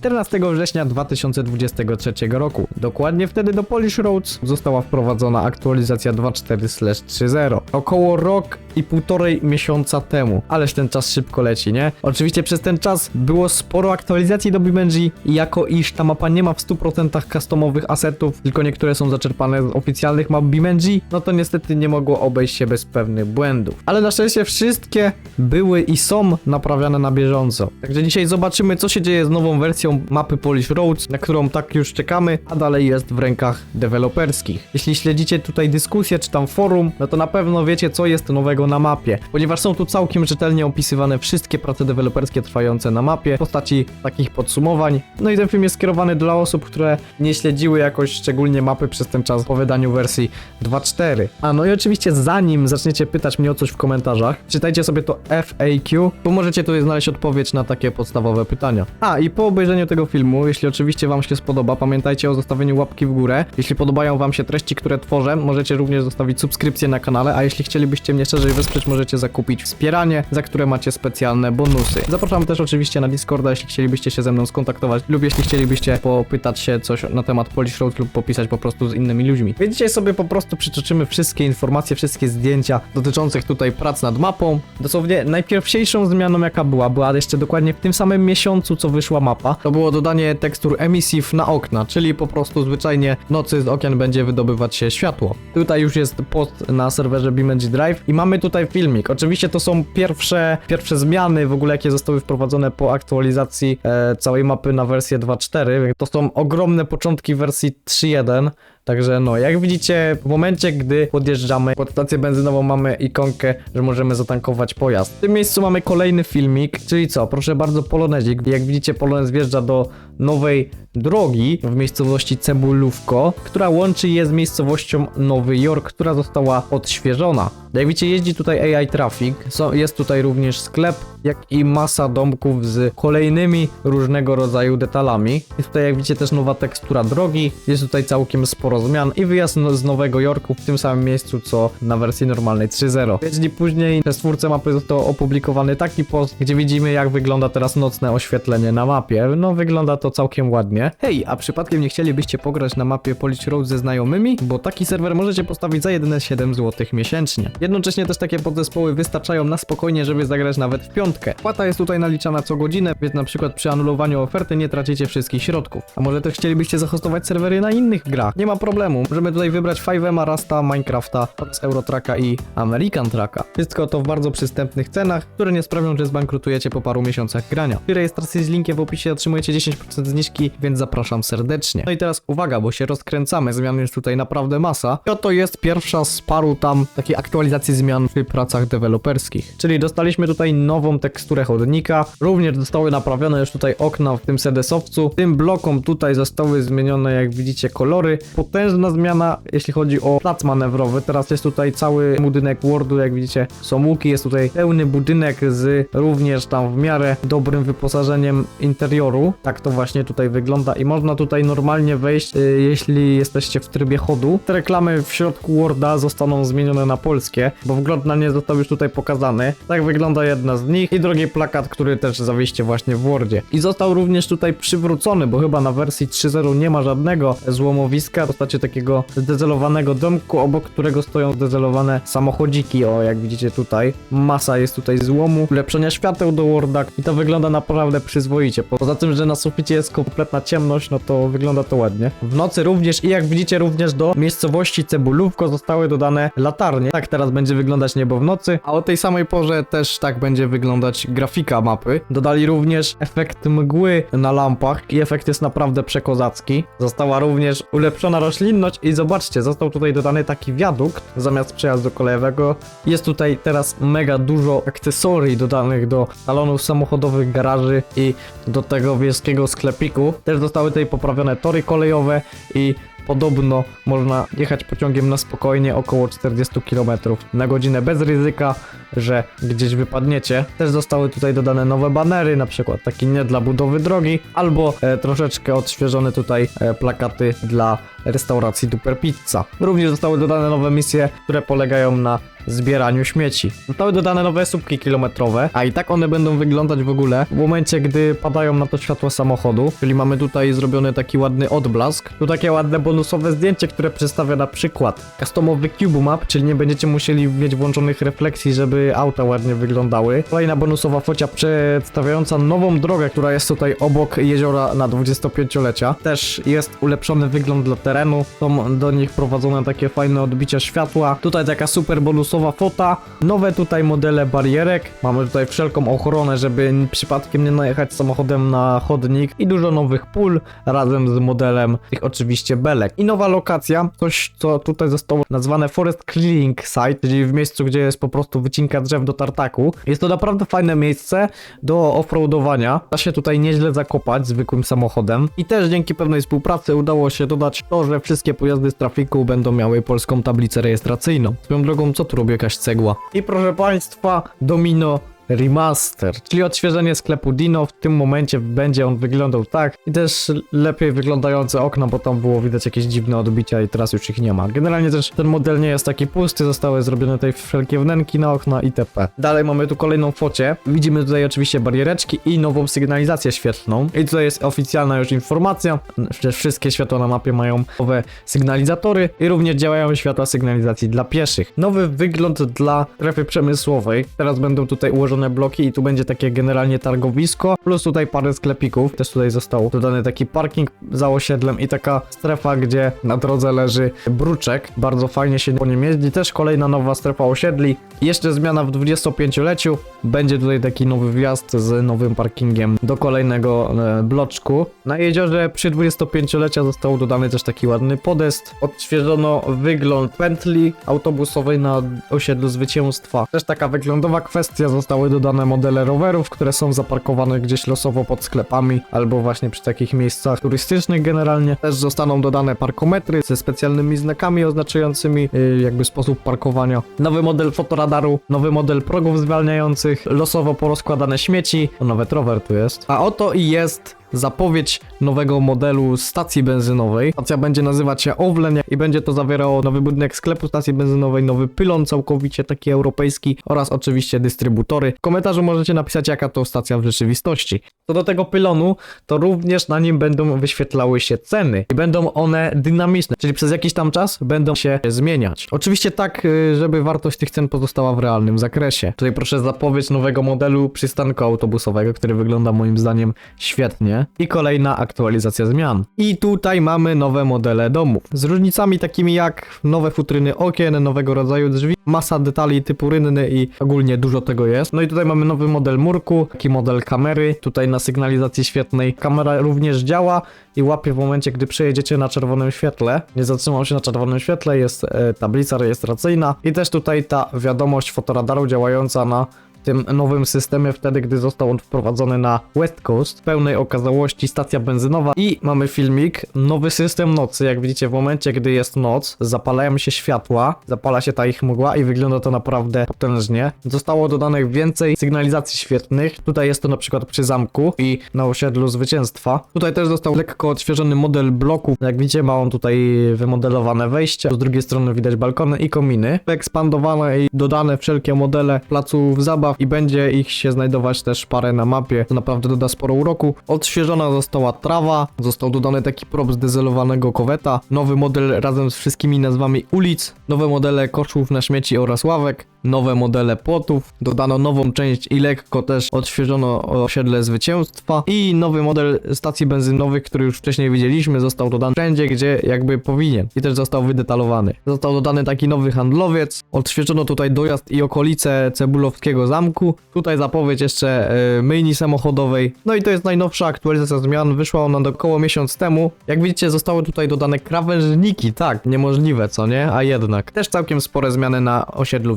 14 września 2023 roku. Dokładnie wtedy do Polish Roads została wprowadzona aktualizacja 2.4/3.0. Około rok i półtorej miesiąca temu. Ależ ten czas szybko leci, nie? Oczywiście przez ten czas było sporo aktualizacji do BeamNG i jako iż ta mapa nie ma w 100% customowych asetów, tylko niektóre są zaczerpane z oficjalnych map BeamNG, no to niestety nie mogło obejść się bez pewnych błędów. Ale na szczęście wszystkie były i są naprawiane na bieżąco. Także dzisiaj zobaczymy, co się dzieje z nową wersją mapy Polish Roads, na którą tak już czekamy, a dalej jest w rękach deweloperskich. Jeśli śledzicie tutaj dyskusję czy tam forum, no to na pewno wiecie, co jest nowego na mapie, ponieważ są tu całkiem rzetelnie opisywane wszystkie prace deweloperskie trwające na mapie w postaci takich podsumowań. No i ten film jest skierowany dla osób, które nie śledziły jakoś szczególnie mapy przez ten czas po wydaniu wersji 2.4. A no i oczywiście zanim zaczniecie pytać mnie o coś w komentarzach, czytajcie sobie to FAQ, bo możecie tutaj znaleźć odpowiedź na takie podstawowe pytania. A i po obejrzeniu tego filmu, jeśli oczywiście wam się spodoba, pamiętajcie o zostawieniu łapki w górę. Jeśli podobają wam się treści, które tworzę, możecie również zostawić subskrypcję na kanale, a jeśli chcielibyście mnie szerzej wesprzeć, możecie zakupić wspieranie, za które macie specjalne bonusy. Zapraszam też oczywiście na Discorda, jeśli chcielibyście się ze mną skontaktować lub jeśli chcielibyście popytać się coś na temat Polish Road lub popisać po prostu z innymi ludźmi. Więc dzisiaj sobie po prostu przytoczymy wszystkie informacje, wszystkie zdjęcia dotyczących tutaj prac nad mapą. Dosłownie najpierwsiejszą zmianą jaka była, była jeszcze dokładnie w tym samym miesiącu, co wyszła mapa, to było dodanie tekstur emissive na okna, czyli po prostu zwyczajnie nocy z okien będzie wydobywać się światło. Tutaj już jest post na serwerze BeamNG Drive i mamy tutaj filmik. Oczywiście to są pierwsze, pierwsze zmiany w ogóle, jakie zostały wprowadzone po aktualizacji e, całej mapy na wersję 2.4. To są ogromne początki wersji 3.1. Także no, jak widzicie, w momencie, gdy podjeżdżamy pod stację benzynową, mamy ikonkę, że możemy zatankować pojazd. W tym miejscu mamy kolejny filmik, czyli co? Proszę bardzo, Polonezik. Jak widzicie, Polonez wjeżdża do nowej drogi w miejscowości Cebulówko, która łączy je z miejscowością Nowy Jork, która została odświeżona. Jak widzicie, jeździ tutaj AI Traffic, jest tutaj również sklep, jak i masa domków z kolejnymi różnego rodzaju detalami. Jest tutaj, jak widzicie, też nowa tekstura drogi, jest tutaj całkiem sporo zmian i wyjazd no- z Nowego Jorku w tym samym miejscu, co na wersji normalnej 3.0. Pięć dni później przez twórcę mapy został opublikowany taki post, gdzie widzimy, jak wygląda teraz nocne oświetlenie na mapie. No, wygląda to całkiem ładnie. Hej, a przypadkiem nie chcielibyście pograć na mapie Polish Road ze znajomymi? Bo taki serwer możecie postawić za jedyne 7 zł miesięcznie. Jednocześnie też takie podzespoły wystarczają na spokojnie, żeby zagrać nawet w piątkę. Płata jest tutaj naliczana co godzinę, więc na przykład przy anulowaniu oferty nie tracicie wszystkich środków. A może też chcielibyście zahostować serwery na innych grach? Nie ma problemu. Możemy tutaj wybrać 5M, Rasta, Minecrafta oraz Eurotracka i American Tracka. Wszystko to w bardzo przystępnych cenach, które nie sprawią, że zbankrutujecie po paru miesiącach grania. Przy rejestracji z linkiem w opisie otrzymujecie 10% zniżki, więc zapraszam serdecznie. No i teraz uwaga, bo się rozkręcamy, zmian jest tutaj naprawdę masa. I oto jest pierwsza z paru tam takiej aktualizacji zmian w pracach deweloperskich. Czyli dostaliśmy tutaj nową teksturę chodnika, również zostały naprawione już tutaj okna w tym sedesowcu. Tym blokom tutaj zostały zmienione, jak widzicie, kolory. Potężna zmiana, jeśli chodzi o plac manewrowy. Teraz jest tutaj cały budynek Wordu, jak widzicie, są łuki, jest tutaj pełny budynek z również tam w miarę dobrym wyposażeniem interioru. Tak to właśnie tutaj wygląda i można tutaj normalnie wejść, y, jeśli jesteście w trybie chodu. Te reklamy w środku Worda zostaną zmienione na polskie, bo wgląd na nie został już tutaj pokazany. Tak wygląda jedna z nich i drugi plakat, który też zawieście właśnie w Wordzie. I został również tutaj przywrócony, bo chyba na wersji 3.0 nie ma żadnego złomowiska takiego zdezelowanego domku, obok którego stoją zdezelowane samochodziki, o jak widzicie tutaj. Masa jest tutaj złomu, ulepszenia świateł do Worda i to wygląda naprawdę przyzwoicie. Poza tym, że na suficie jest kompletna ciemność, no to wygląda to ładnie. W nocy również i jak widzicie również do miejscowości Cebulówko zostały dodane latarnie. Tak teraz będzie wyglądać niebo w nocy, a o tej samej porze też tak będzie wyglądać grafika mapy. Dodali również efekt mgły na lampach i efekt jest naprawdę przekozacki. Została również ulepszona roślinność i zobaczcie, został tutaj dodany taki wiadukt zamiast przejazdu kolejowego. Jest tutaj teraz mega dużo akcesorii dodanych do salonów samochodowych, garaży i do tego wiejskiego sklepiku. Też zostały tutaj poprawione tory kolejowe i podobno można jechać pociągiem na spokojnie około 40 km na godzinę bez ryzyka, że gdzieś wypadniecie. Też zostały tutaj dodane nowe banery, na przykład taki nie dla budowy drogi, albo e, troszeczkę odświeżone tutaj e, plakaty dla restauracji Duper Pizza. Również zostały dodane nowe misje, które polegają na zbieraniu śmieci. Zostały dodane nowe słupki kilometrowe, a i tak one będą wyglądać w ogóle w momencie, gdy padają na to światło samochodu, czyli mamy tutaj zrobiony taki ładny odblask. Tu takie ładne bonusowe zdjęcie, które przedstawia na przykład customowy cube map, czyli nie będziecie musieli mieć włączonych refleksji, żeby auta ładnie wyglądały. Kolejna bonusowa focia przedstawiająca nową drogę, która jest tutaj obok jeziora na 25-lecia. Też jest ulepszony wygląd dla terenu, są do nich prowadzone takie fajne odbicia światła. Tutaj taka super bonusowa fota, nowe tutaj modele barierek, mamy tutaj wszelką ochronę, żeby przypadkiem nie najechać samochodem na chodnik i dużo nowych pól razem z modelem tych oczywiście belek. I nowa lokacja, coś co tutaj zostało nazwane Forest Clearing Site, czyli w miejscu, gdzie jest po prostu wycinka drzew do tartaku. Jest to naprawdę fajne miejsce do offroadowania. Da się tutaj nieźle zakopać zwykłym samochodem. I też dzięki pewnej współpracy udało się dodać to, że wszystkie pojazdy z trafiku będą miały polską tablicę rejestracyjną. Swoją drogą, co tu robi jakaś cegła? I proszę Państwa, Domino Remaster, czyli odświeżenie sklepu Dino. W tym momencie będzie on wyglądał tak i też lepiej wyglądające okna, bo tam było widać jakieś dziwne odbicia i teraz już ich nie ma. Generalnie też ten model nie jest taki pusty, zostały zrobione tutaj wszelkie wnęki na okna itp. Dalej mamy tu kolejną focie. Widzimy tutaj oczywiście bariereczki i nową sygnalizację świetlną. I tutaj jest oficjalna już informacja, że wszystkie światła na mapie mają nowe sygnalizatory i również działają światła sygnalizacji dla pieszych. Nowy wygląd dla strefy przemysłowej. Teraz będą tutaj ułożone bloki i tu będzie takie generalnie targowisko, plus tutaj parę sklepików. Też tutaj został dodany taki parking za osiedlem i taka strefa, gdzie na drodze leży bruczek. Bardzo fajnie się po nim jeździ. Też kolejna nowa strefa osiedli. Jeszcze zmiana w 25-leciu. Będzie tutaj taki nowy wjazd z nowym parkingiem do kolejnego e, bloczku. Na jeziorze przy 25-lecia został dodany też taki ładny podest. Odświeżono wygląd pętli autobusowej na osiedlu Zwycięstwa. Też taka wyglądowa kwestia. Zostały dodane modele rowerów, które są zaparkowane gdzieś losowo pod sklepami albo właśnie przy takich miejscach turystycznych generalnie. Też zostaną dodane parkometry ze specjalnymi znakami oznaczającymi yy, jakby sposób parkowania. Nowy model fotoradaru, nowy model progów zwalniających, losowo porozkładane śmieci. Nawet rower tu jest. A oto i jest zapowiedź nowego modelu stacji benzynowej. Stacja będzie nazywać się Owlen i będzie to zawierało nowy budynek sklepu stacji benzynowej, nowy pylon całkowicie taki europejski oraz oczywiście dystrybutory. W komentarzu możecie napisać jaka to stacja w rzeczywistości. Co do tego pylonu, to również na nim będą wyświetlały się ceny i będą one dynamiczne, czyli przez jakiś tam czas będą się zmieniać. Oczywiście tak, y, żeby wartość tych cen pozostała w realnym zakresie. Tutaj proszę zapowiedź nowego modelu przystanku autobusowego, który wygląda moim zdaniem świetnie. I kolejna aktualizacja zmian. I tutaj mamy nowe modele domów. Z różnicami takimi jak nowe futryny okien, nowego rodzaju drzwi, masa detali typu rynny i ogólnie dużo tego jest. No i tutaj mamy nowy model murku, taki model kamery. Tutaj na sygnalizacji świetnej kamera również działa i łapie w momencie, gdy przejedziecie na czerwonym świetle. Nie zatrzymał się na czerwonym świetle, jest e, tablica rejestracyjna i też tutaj ta wiadomość fotoradaru działająca na tym nowym systemie wtedy, gdy został on wprowadzony na West Coast. W pełnej okazałości stacja benzynowa i mamy filmik, nowy system nocy. Jak widzicie, w momencie, gdy jest noc, zapalają się światła, zapala się ta ich mgła i wygląda to naprawdę potężnie. Zostało dodanych więcej sygnalizacji świetnych. Tutaj jest to na przykład przy zamku i na osiedlu zwycięstwa. Tutaj też został lekko odświeżony model bloków. Jak widzicie, ma on tutaj wymodelowane wejście. Z drugiej strony widać balkony i kominy. Ekspandowane i dodane wszelkie modele placów zabaw i będzie ich się znajdować też parę na mapie. To naprawdę doda sporo uroku. Odświeżona została trawa, został dodany taki prop zdezelowanego koweta, nowy model razem z wszystkimi nazwami ulic, nowe modele koszów na śmieci oraz ławek, nowe modele płotów, dodano nową część i lekko też odświeżono osiedle zwycięstwa. I nowy model stacji benzynowych, który już wcześniej widzieliśmy, został dodany wszędzie, gdzie jakby powinien. I też został wydetalowany. Został dodany taki nowy handlowiec, odświeżono tutaj dojazd i okolice Cebulowskiego Zamku, tutaj zapowiedź jeszcze e, myjni samochodowej, no i to jest najnowsza aktualizacja zmian, wyszła ona około miesiąc temu. Jak widzicie zostały tutaj dodane krawężniki, tak, niemożliwe co nie, a jednak. Też całkiem spore zmiany na osiedlu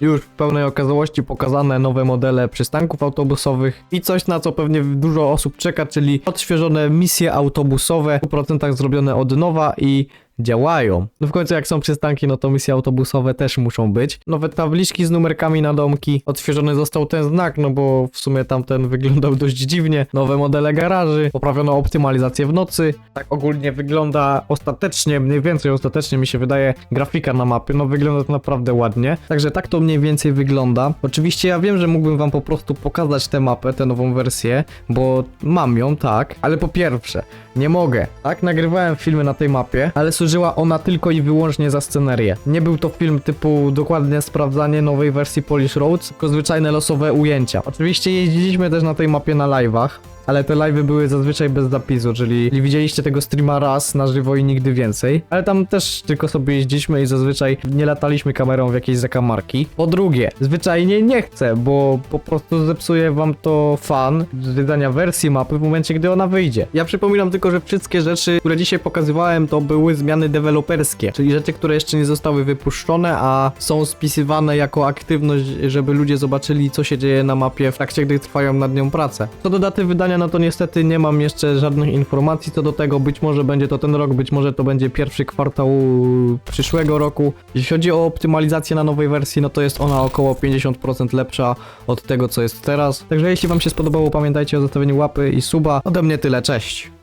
Już w pełnej okazałości pokazane nowe modele przystanków autobusowych i coś na co pewnie dużo osób czeka, czyli odświeżone misje autobusowe, w 100% zrobione od nowa i działają. No w końcu jak są przystanki, no to misje autobusowe też muszą być. Nowe tabliczki z numerkami na domki. Odświeżony został ten znak, no bo w sumie tamten wyglądał dość dziwnie. Nowe modele garaży, poprawiono optymalizację w nocy. Tak ogólnie wygląda ostatecznie, mniej więcej ostatecznie mi się wydaje grafika na mapy. No wygląda to naprawdę ładnie. Także tak to mniej więcej wygląda. Oczywiście ja wiem, że mógłbym wam po prostu pokazać tę mapę, tę nową wersję, bo mam ją, tak. Ale po pierwsze, nie mogę. Tak, nagrywałem filmy na tej mapie, ale służyła ona tylko i wyłącznie za scenerię. Nie był to film typu dokładne sprawdzanie nowej wersji Polish Roads, tylko zwyczajne losowe ujęcia. Oczywiście jeździliśmy też na tej mapie na live'ach, ale te live'y były zazwyczaj bez zapisu, czyli widzieliście tego streama raz na żywo i nigdy więcej. Ale tam też tylko sobie jeździliśmy i zazwyczaj nie lataliśmy kamerą w jakieś zakamarki. Po drugie, zwyczajnie nie chcę, bo po prostu zepsuje wam to fan wydania wersji mapy w momencie, gdy ona wyjdzie. Ja przypominam tylko, że wszystkie rzeczy, które dzisiaj pokazywałem, to były zmiany deweloperskie, czyli rzeczy, które jeszcze nie zostały wypuszczone, a są spisywane jako aktywność, żeby ludzie zobaczyli, co się dzieje na mapie w trakcie, gdy trwają nad nią prace. Co do daty wydania, no to niestety nie mam jeszcze żadnych informacji co do tego. Być może będzie to ten rok, być może to będzie pierwszy kwartał przyszłego roku. Jeśli chodzi o optymalizację na nowej wersji, no to jest ona około 50% lepsza od tego, co jest teraz. Także jeśli wam się spodobało, pamiętajcie o zostawieniu łapy i suba. Ode mnie tyle, cześć!